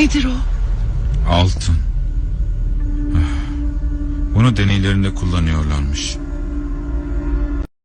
Nedir o? Altın. Ah. Bunu deneylerinde kullanıyorlarmış.